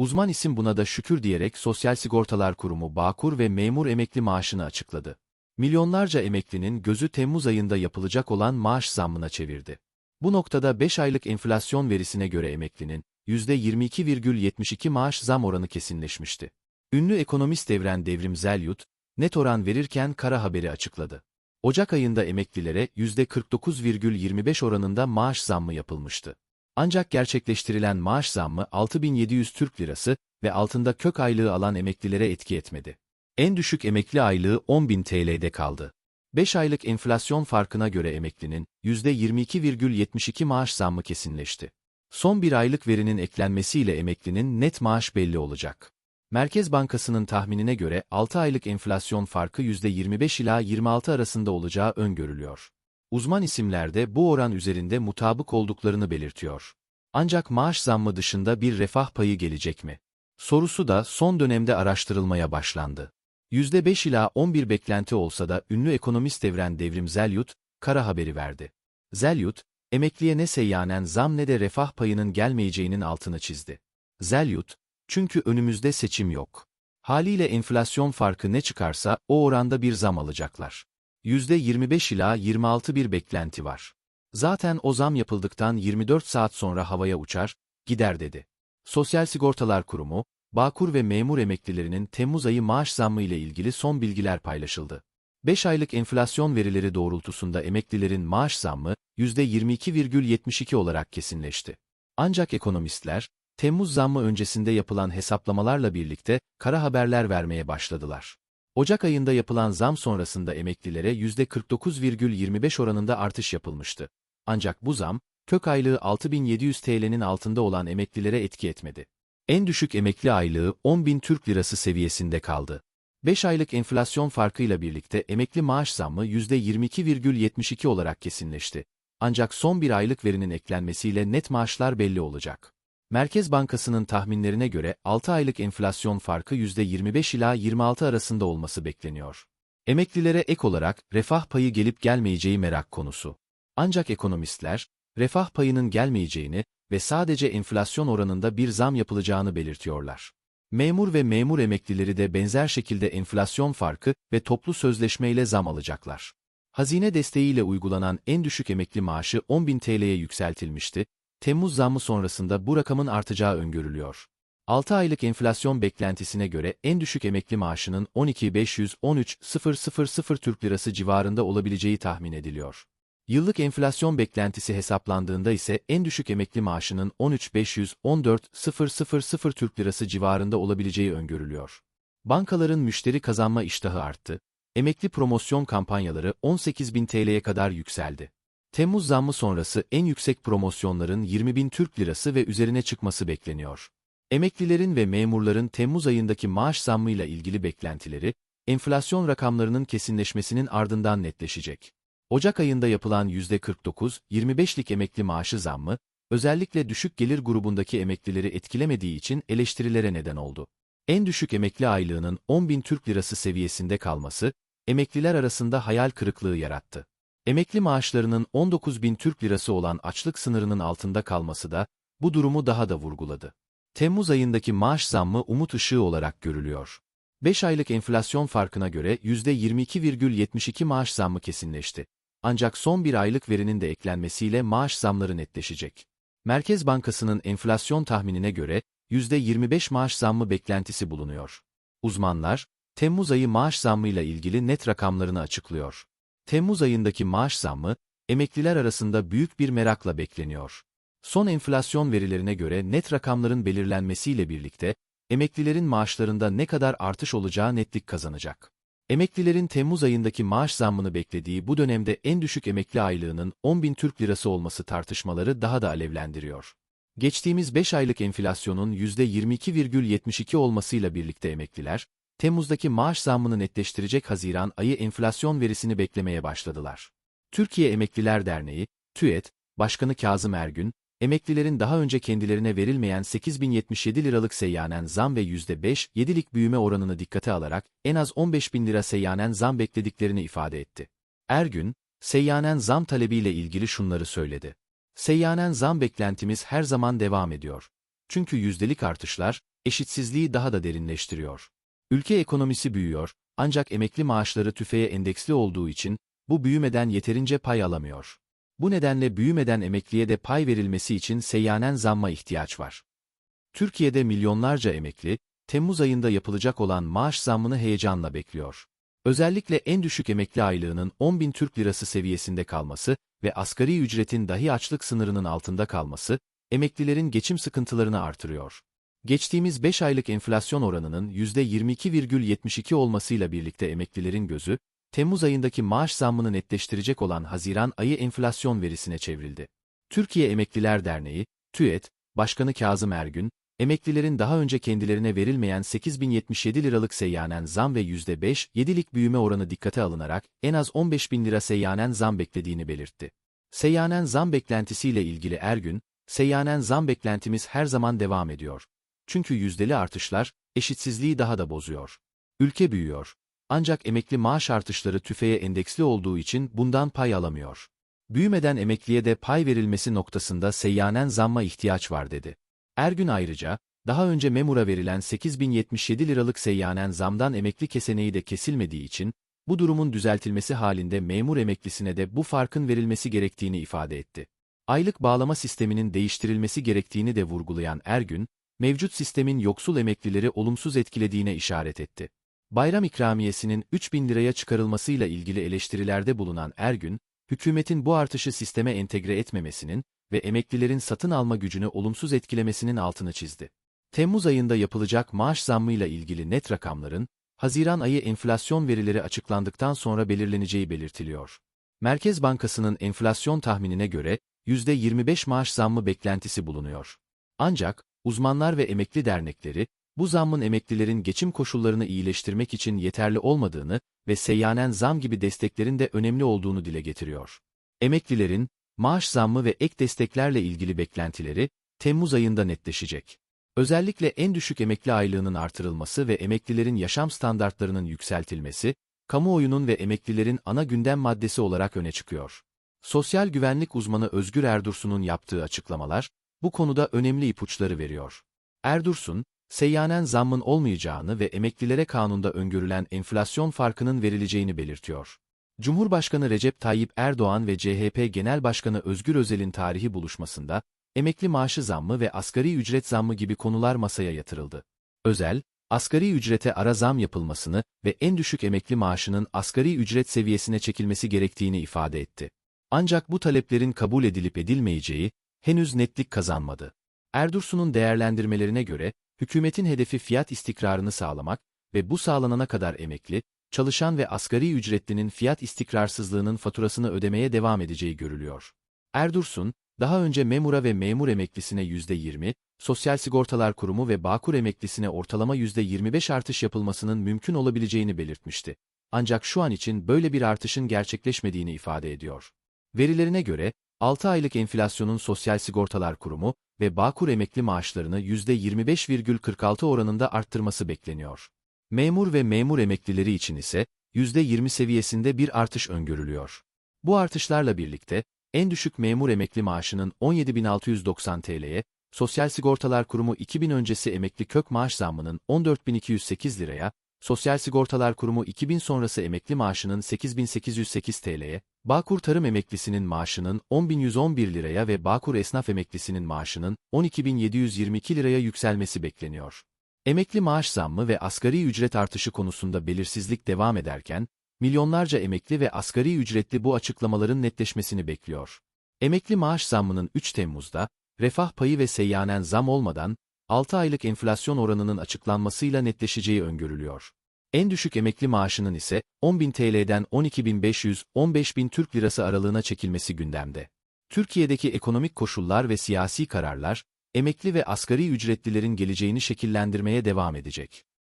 Uzman isim buna da şükür diyerek Sosyal Sigortalar Kurumu Bağkur ve memur emekli maaşını açıkladı. Milyonlarca emeklinin gözü Temmuz ayında yapılacak olan maaş zammına çevirdi. Bu noktada 5 aylık enflasyon verisine göre emeklinin %22,72 maaş zam oranı kesinleşmişti. Ünlü ekonomist Devren Devrim Zelyut, net oran verirken kara haberi açıkladı. Ocak ayında emeklilere %49,25 oranında maaş zammı yapılmıştı. Ancak gerçekleştirilen maaş zammı 6700 Türk Lirası ve altında kök aylığı alan emeklilere etki etmedi. En düşük emekli aylığı 10.000 TL'de kaldı. 5 aylık enflasyon farkına göre emeklinin %22,72 maaş zammı kesinleşti. Son bir aylık verinin eklenmesiyle emeklinin net maaş belli olacak. Merkez Bankası'nın tahminine göre 6 aylık enflasyon farkı %25 ila 26 arasında olacağı öngörülüyor. Uzman isimler de bu oran üzerinde mutabık olduklarını belirtiyor. Ancak maaş zammı dışında bir refah payı gelecek mi? Sorusu da son dönemde araştırılmaya başlandı. %5 ila 11 beklenti olsa da ünlü ekonomist Devren Devrim Zelyut, kara haberi verdi. Zelyut, emekliye ne seyyanen zam ne de refah payının gelmeyeceğinin altını çizdi. Zelyut, çünkü önümüzde seçim yok. Haliyle enflasyon farkı ne çıkarsa o oranda bir zam alacaklar. %25 ila 26 bir beklenti var. Zaten o zam yapıldıktan 24 saat sonra havaya uçar, gider dedi. Sosyal Sigortalar Kurumu, Bağkur ve memur emeklilerinin Temmuz ayı maaş zammı ile ilgili son bilgiler paylaşıldı. 5 aylık enflasyon verileri doğrultusunda emeklilerin maaş zammı %22,72 olarak kesinleşti. Ancak ekonomistler, Temmuz zammı öncesinde yapılan hesaplamalarla birlikte kara haberler vermeye başladılar. Ocak ayında yapılan zam sonrasında emeklilere %49,25 oranında artış yapılmıştı. Ancak bu zam, kök aylığı 6700 TL'nin altında olan emeklilere etki etmedi. En düşük emekli aylığı 10.000 Türk Lirası seviyesinde kaldı. 5 aylık enflasyon farkıyla birlikte emekli maaş zammı %22,72 olarak kesinleşti. Ancak son bir aylık verinin eklenmesiyle net maaşlar belli olacak. Merkez Bankası'nın tahminlerine göre 6 aylık enflasyon farkı %25 ila 26 arasında olması bekleniyor. Emeklilere ek olarak refah payı gelip gelmeyeceği merak konusu. Ancak ekonomistler, refah payının gelmeyeceğini ve sadece enflasyon oranında bir zam yapılacağını belirtiyorlar. Memur ve memur emeklileri de benzer şekilde enflasyon farkı ve toplu sözleşmeyle zam alacaklar. Hazine desteğiyle uygulanan en düşük emekli maaşı 10.000 TL'ye yükseltilmişti, Temmuz zammı sonrasında bu rakamın artacağı öngörülüyor. 6 aylık enflasyon beklentisine göre en düşük emekli maaşının 12.513.000 Türk Lirası civarında olabileceği tahmin ediliyor. Yıllık enflasyon beklentisi hesaplandığında ise en düşük emekli maaşının 13.514.000 Türk Lirası civarında olabileceği öngörülüyor. Bankaların müşteri kazanma iştahı arttı. Emekli promosyon kampanyaları 18.000 TL'ye kadar yükseldi. Temmuz zammı sonrası en yüksek promosyonların 20.000 Türk Lirası ve üzerine çıkması bekleniyor. Emeklilerin ve memurların Temmuz ayındaki maaş zammıyla ilgili beklentileri, enflasyon rakamlarının kesinleşmesinin ardından netleşecek. Ocak ayında yapılan %49-25'lik emekli maaşı zammı, özellikle düşük gelir grubundaki emeklileri etkilemediği için eleştirilere neden oldu. En düşük emekli aylığının 10.000 Türk Lirası seviyesinde kalması, emekliler arasında hayal kırıklığı yarattı. Emekli maaşlarının 19.000 Türk Lirası olan açlık sınırının altında kalması da, bu durumu daha da vurguladı. Temmuz ayındaki maaş zammı umut ışığı olarak görülüyor. 5 aylık enflasyon farkına göre %22,72 maaş zammı kesinleşti. Ancak son bir aylık verinin de eklenmesiyle maaş zamları netleşecek. Merkez Bankası'nın enflasyon tahminine göre %25 maaş zammı beklentisi bulunuyor. Uzmanlar, Temmuz ayı maaş zammıyla ilgili net rakamlarını açıklıyor. Temmuz ayındaki maaş zammı, emekliler arasında büyük bir merakla bekleniyor. Son enflasyon verilerine göre net rakamların belirlenmesiyle birlikte, emeklilerin maaşlarında ne kadar artış olacağı netlik kazanacak. Emeklilerin Temmuz ayındaki maaş zammını beklediği bu dönemde en düşük emekli aylığının 10.000 Türk Lirası olması tartışmaları daha da alevlendiriyor. Geçtiğimiz 5 aylık enflasyonun %22,72 olmasıyla birlikte emekliler, Temmuz'daki maaş zammını netleştirecek Haziran ayı enflasyon verisini beklemeye başladılar. Türkiye Emekliler Derneği, TÜET, Başkanı Kazım Ergün, emeklilerin daha önce kendilerine verilmeyen 8077 liralık seyyanen zam ve %5-7'lik büyüme oranını dikkate alarak en az 15 bin lira seyyanen zam beklediklerini ifade etti. Ergün, seyyanen zam talebiyle ilgili şunları söyledi. Seyyanen zam beklentimiz her zaman devam ediyor. Çünkü yüzdelik artışlar, eşitsizliği daha da derinleştiriyor. Ülke ekonomisi büyüyor, ancak emekli maaşları tüfeğe endeksli olduğu için bu büyümeden yeterince pay alamıyor. Bu nedenle büyümeden emekliye de pay verilmesi için seyyanen zamma ihtiyaç var. Türkiye'de milyonlarca emekli, Temmuz ayında yapılacak olan maaş zammını heyecanla bekliyor. Özellikle en düşük emekli aylığının 10 bin Türk lirası seviyesinde kalması ve asgari ücretin dahi açlık sınırının altında kalması, emeklilerin geçim sıkıntılarını artırıyor. Geçtiğimiz 5 aylık enflasyon oranının %22,72 olmasıyla birlikte emeklilerin gözü, Temmuz ayındaki maaş zammını netleştirecek olan Haziran ayı enflasyon verisine çevrildi. Türkiye Emekliler Derneği, TÜET, Başkanı Kazım Ergün, emeklilerin daha önce kendilerine verilmeyen 8077 liralık seyyanen zam ve %5-7'lik büyüme oranı dikkate alınarak en az 15 bin lira seyyanen zam beklediğini belirtti. Seyyanen zam beklentisiyle ilgili Ergün, seyyanen zam beklentimiz her zaman devam ediyor. Çünkü yüzdeli artışlar, eşitsizliği daha da bozuyor. Ülke büyüyor. Ancak emekli maaş artışları tüfeğe endeksli olduğu için bundan pay alamıyor. Büyümeden emekliye de pay verilmesi noktasında seyyanen zamma ihtiyaç var dedi. Ergün ayrıca, daha önce memura verilen 8077 liralık seyyanen zamdan emekli keseneği de kesilmediği için, bu durumun düzeltilmesi halinde memur emeklisine de bu farkın verilmesi gerektiğini ifade etti. Aylık bağlama sisteminin değiştirilmesi gerektiğini de vurgulayan Ergün, mevcut sistemin yoksul emeklileri olumsuz etkilediğine işaret etti. Bayram ikramiyesinin 3000 liraya çıkarılmasıyla ilgili eleştirilerde bulunan Ergün, hükümetin bu artışı sisteme entegre etmemesinin ve emeklilerin satın alma gücünü olumsuz etkilemesinin altını çizdi. Temmuz ayında yapılacak maaş zammıyla ilgili net rakamların, Haziran ayı enflasyon verileri açıklandıktan sonra belirleneceği belirtiliyor. Merkez Bankası'nın enflasyon tahminine göre %25 maaş zammı beklentisi bulunuyor. Ancak, uzmanlar ve emekli dernekleri, bu zammın emeklilerin geçim koşullarını iyileştirmek için yeterli olmadığını ve seyyanen zam gibi desteklerin de önemli olduğunu dile getiriyor. Emeklilerin, maaş zammı ve ek desteklerle ilgili beklentileri, Temmuz ayında netleşecek. Özellikle en düşük emekli aylığının artırılması ve emeklilerin yaşam standartlarının yükseltilmesi, kamuoyunun ve emeklilerin ana gündem maddesi olarak öne çıkıyor. Sosyal güvenlik uzmanı Özgür Erdursun'un yaptığı açıklamalar, bu konuda önemli ipuçları veriyor. Erdursun, seyyanen zammın olmayacağını ve emeklilere kanunda öngörülen enflasyon farkının verileceğini belirtiyor. Cumhurbaşkanı Recep Tayyip Erdoğan ve CHP Genel Başkanı Özgür Özel'in tarihi buluşmasında, emekli maaşı zammı ve asgari ücret zammı gibi konular masaya yatırıldı. Özel, asgari ücrete ara zam yapılmasını ve en düşük emekli maaşının asgari ücret seviyesine çekilmesi gerektiğini ifade etti. Ancak bu taleplerin kabul edilip edilmeyeceği, henüz netlik kazanmadı. Erdursun'un değerlendirmelerine göre, hükümetin hedefi fiyat istikrarını sağlamak ve bu sağlanana kadar emekli, çalışan ve asgari ücretlinin fiyat istikrarsızlığının faturasını ödemeye devam edeceği görülüyor. Erdursun, daha önce memura ve memur emeklisine %20, Sosyal Sigortalar Kurumu ve Bağkur emeklisine ortalama %25 artış yapılmasının mümkün olabileceğini belirtmişti. Ancak şu an için böyle bir artışın gerçekleşmediğini ifade ediyor. Verilerine göre, 6 aylık enflasyonun Sosyal Sigortalar Kurumu ve Bağkur emekli maaşlarını %25,46 oranında arttırması bekleniyor. Memur ve memur emeklileri için ise %20 seviyesinde bir artış öngörülüyor. Bu artışlarla birlikte, en düşük memur emekli maaşının 17.690 TL'ye, Sosyal Sigortalar Kurumu 2000 öncesi emekli kök maaş zammının 14.208 liraya, Sosyal Sigortalar Kurumu 2000 sonrası emekli maaşının 8808 TL'ye, Bağkur Tarım emeklisinin maaşının 10.111 liraya ve Bağkur Esnaf emeklisinin maaşının 12.722 liraya yükselmesi bekleniyor. Emekli maaş zammı ve asgari ücret artışı konusunda belirsizlik devam ederken, milyonlarca emekli ve asgari ücretli bu açıklamaların netleşmesini bekliyor. Emekli maaş zammının 3 Temmuz'da, refah payı ve seyyanen zam olmadan, 6 aylık enflasyon oranının açıklanmasıyla netleşeceği öngörülüyor. En düşük emekli maaşının ise 10.000 TL'den 12.500-15.000 Türk Lirası aralığına çekilmesi gündemde. Türkiye'deki ekonomik koşullar ve siyasi kararlar, emekli ve asgari ücretlilerin geleceğini şekillendirmeye devam edecek.